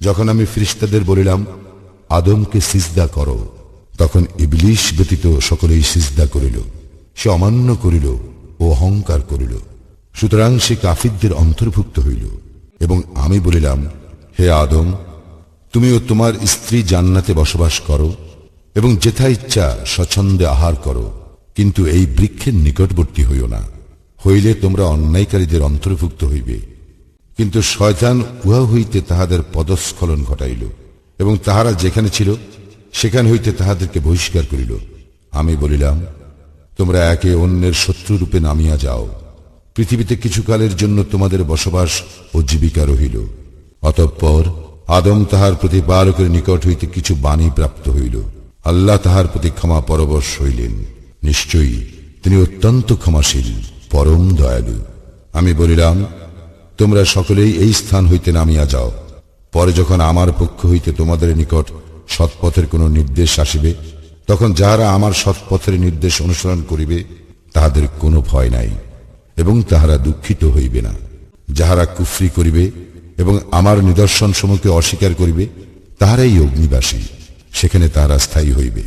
যখন আমি ফিরিস্তাদের বলিলাম, আদমকে সিজদা করো, তখন ইবলিশ ব্যতীত সকলেই সিজদা করিল। সে অমান্য করিল ও অহংকার করিল। সুতরাং সে কাফিরদের অন্তর্ভুক্ত হইল এবং আমি বলিলাম, হে আদম, তুমিও তোমার স্ত্রী জান্নাতে বসবাস করো এবং যেথা ইচ্ছা স্বচ্ছন্দে আহার করো, কিন্তু এই বৃক্ষের নিকটবর্তী হইও না। হইলে তোমরা অন্যায়কারীদের অন্তর্ভুক্ত হইবে। কিন্তু শয়তান উহা হইতে তাহাদের পদস্খলন ঘটাইল, এবং তাহারা যেখানে ছিল, সেখান হইতে তাহাদেরকে বহিষ্কার করিল। আমি বলিলাম, তোমরা একে অন্যের শত্রুরূপে নামিয়া যাও। পৃথিবীতে কিছুকালের জন্য তোমাদের বসবাস ও জীবিকা রহিল। অতঃপর আদম তাহার প্রতিপালকের নিকট হইতে কিছু বাণী প্রাপ্ত হইল। আল্লাহ তাহার প্রতি ক্ষমা পরবশ হইলেন। নিশ্চয়ই তিনি অত্যন্ত ক্ষমাশীল, পরম দয়ালু। আমি বলিলাম তোমরা সকলেই এই স্থান হইতে নামিয়া যাও। পরে যখন আমার পক্ষ হইতে তোমাদের নিকট সৎপথের কোনো নির্দেশ আসিবে, তখন যাহারা আমার সৎপথের নির্দেশ অনুসরণ করিবে, তাহাদের কোনো ভয় নাই, এবং তাহারা দুঃখিত হইবে না। যাহারা কুফরি করিবে এবং আমার নিদর্শন সমূহকে অস্বীকার করিবে, তাহারাই অগ্নিবাসী, সেখানে তাহারা স্থায়ী হইবে।